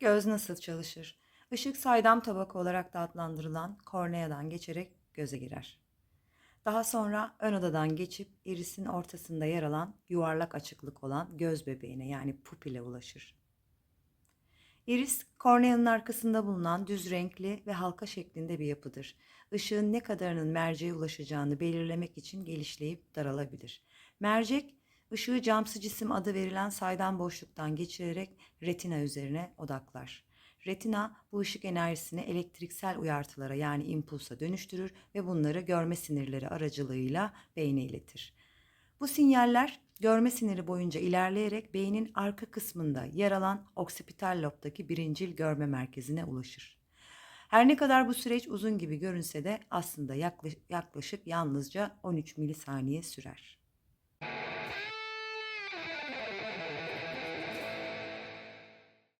Göz nasıl çalışır? Işık saydam tabaka olarak da adlandırılan korneadan geçerek göze girer. Daha sonra ön odadan geçip irisin ortasında yer alan yuvarlak açıklık olan göz bebeğine yani pupile ulaşır. Iris, korneanın arkasında bulunan düz renkli ve halka şeklinde bir yapıdır. Işığın ne kadarının merceğe ulaşacağını belirlemek için genişleyip daralabilir. Mercek, ışığı camsı cisim adı verilen saydam boşluktan geçirerek retina üzerine odaklar. Retina bu ışık enerjisini elektriksel uyartılara yani impulsa dönüştürür ve bunları görme sinirleri aracılığıyla beyne iletir. Bu sinyaller görme siniri boyunca ilerleyerek beynin arka kısmında yer alan oksipital lobdaki birincil görme merkezine ulaşır. Her ne kadar bu süreç uzun gibi görünse de aslında yaklaşık, yalnızca 13 milisaniye sürer.